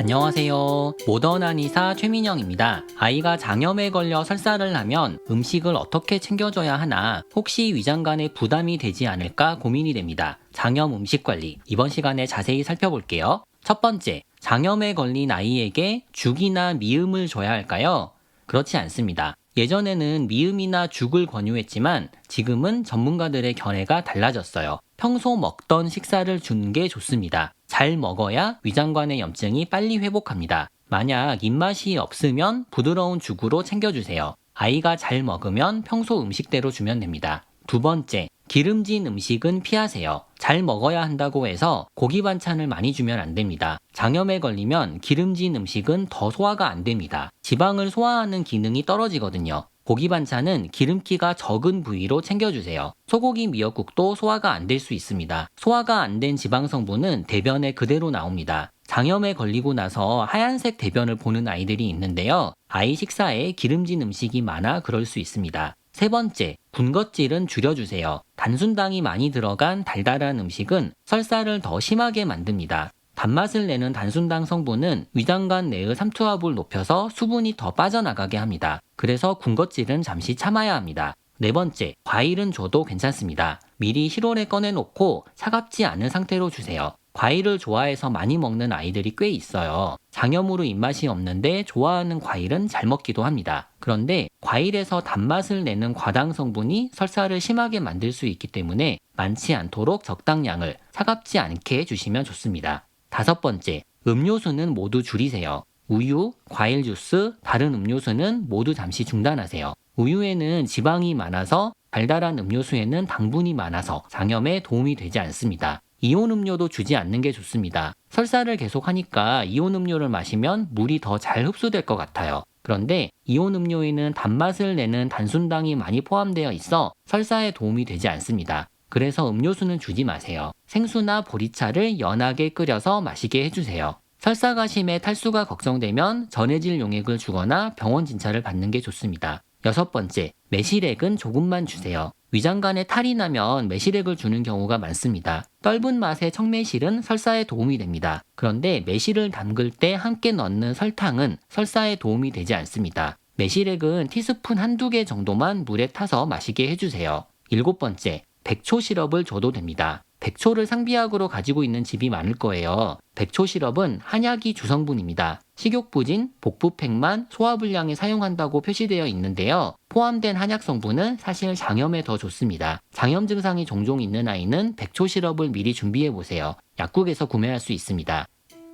안녕하세요. 모던한 의사 최민영입니다. 아이가 장염에 걸려 설사를 하면 음식을 어떻게 챙겨줘야 하나 혹시 위장관에 부담이 되지 않을까 고민이 됩니다. 장염 음식 관리 이번 시간에 자세히 살펴볼게요. 첫 번째, 장염에 걸린 아이에게 죽이나 미음을 줘야 할까요? 그렇지 않습니다. 예전에는 미음이나 죽을 권유했지만 지금은 전문가들의 견해가 달라졌어요. 평소 먹던 식사를 주는 게 좋습니다. 잘 먹어야 위장관의 염증이 빨리 회복합니다. 만약 입맛이 없으면 부드러운 죽으로 챙겨주세요. 아이가 잘 먹으면 평소 음식대로 주면 됩니다. 두 번째, 기름진 음식은 피하세요. 잘 먹어야 한다고 해서 고기 반찬을 많이 주면 안 됩니다. 장염에 걸리면 기름진 음식은 더 소화가 안 됩니다. 지방을 소화하는 기능이 떨어지거든요. 고기 반찬은 기름기가 적은 부위로 챙겨주세요. 소고기 미역국도 소화가 안 될 수 있습니다. 소화가 안 된 지방 성분은 대변에 그대로 나옵니다. 장염에 걸리고 나서 하얀색 대변을 보는 아이들이 있는데요. 아이 식사에 기름진 음식이 많아 그럴 수 있습니다. 세 번째, 군것질은 줄여주세요. 단순당이 많이 들어간 달달한 음식은 설사를 더 심하게 만듭니다. 단맛을 내는 단순당 성분은 위장관 내의 삼투압을 높여서 수분이 더 빠져나가게 합니다. 그래서 군것질은 잠시 참아야 합니다. 네 번째, 과일은 줘도 괜찮습니다. 미리 실온에 꺼내놓고 차갑지 않은 상태로 주세요. 과일을 좋아해서 많이 먹는 아이들이 꽤 있어요. 장염으로 입맛이 없는데 좋아하는 과일은 잘 먹기도 합니다. 그런데 과일에서 단맛을 내는 과당 성분이 설사를 심하게 만들 수 있기 때문에 많지 않도록 적당량을 차갑지 않게 해주시면 좋습니다. 다섯 번째, 음료수는 모두 줄이세요. 우유, 과일 주스, 다른 음료수는 모두 잠시 중단하세요. 우유에는 지방이 많아서 달달한 음료수에는 당분이 많아서 장염에 도움이 되지 않습니다. 이온 음료도 주지 않는 게 좋습니다. 설사를 계속 하니까 이온 음료를 마시면 물이 더 잘 흡수될 것 같아요. 그런데 이온 음료에는 단맛을 내는 단순당이 많이 포함되어 있어 설사에 도움이 되지 않습니다. 그래서 음료수는 주지 마세요. 생수나 보리차를 연하게 끓여서 마시게 해주세요. 설사가 심해 탈수가 걱정되면 전해질 용액을 주거나 병원 진찰을 받는 게 좋습니다. 여섯 번째, 매실액은 조금만 주세요. 위장관에 탈이 나면 매실액을 주는 경우가 많습니다. 떫은 맛의 청매실은 설사에 도움이 됩니다. 그런데 매실을 담글 때 함께 넣는 설탕은 설사에 도움이 되지 않습니다. 매실액은 티스푼 한두 개 정도만 물에 타서 마시게 해주세요. 일곱 번째, 백초 시럽을 줘도 됩니다. 백초를 상비약으로 가지고 있는 집이 많을 거예요. 백초 시럽은 한약이 주성분입니다. 식욕부진, 복부팽만, 소화불량에 사용한다고 표시되어 있는데요. 포함된 한약 성분은 사실 장염에 더 좋습니다. 장염 증상이 종종 있는 아이는 백초 시럽을 미리 준비해 보세요. 약국에서 구매할 수 있습니다.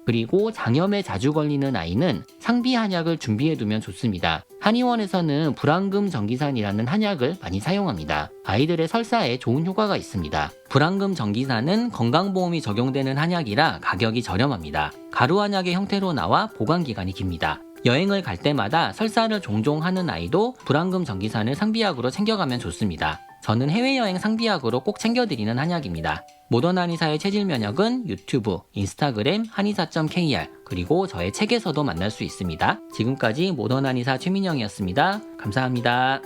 그리고 장염에 자주 걸리는 아이는 상비 한약을 준비해 두면 좋습니다. 한의원에서는 불안금 전기산이라는 한약을 많이 사용합니다. 아이들의 설사에 좋은 효과가 있습니다. 불안금 전기산은 건강보험이 적용되는 한약이라 가격이 저렴합니다. 가루 한약의 형태로 나와 보관 기간이 깁니다. 여행을 갈 때마다 설사를 종종 하는 아이도 불안금 전기산을 상비약으로 챙겨가면 좋습니다. 저는 해외여행 상비약으로 꼭 챙겨드리는 한약입니다. 모던 한의사의 체질 면역은 유튜브, 인스타그램 한의사.kr 그리고 저의 책에서도 만날 수 있습니다. 지금까지 모던 한의사 최민영이었습니다. 감사합니다.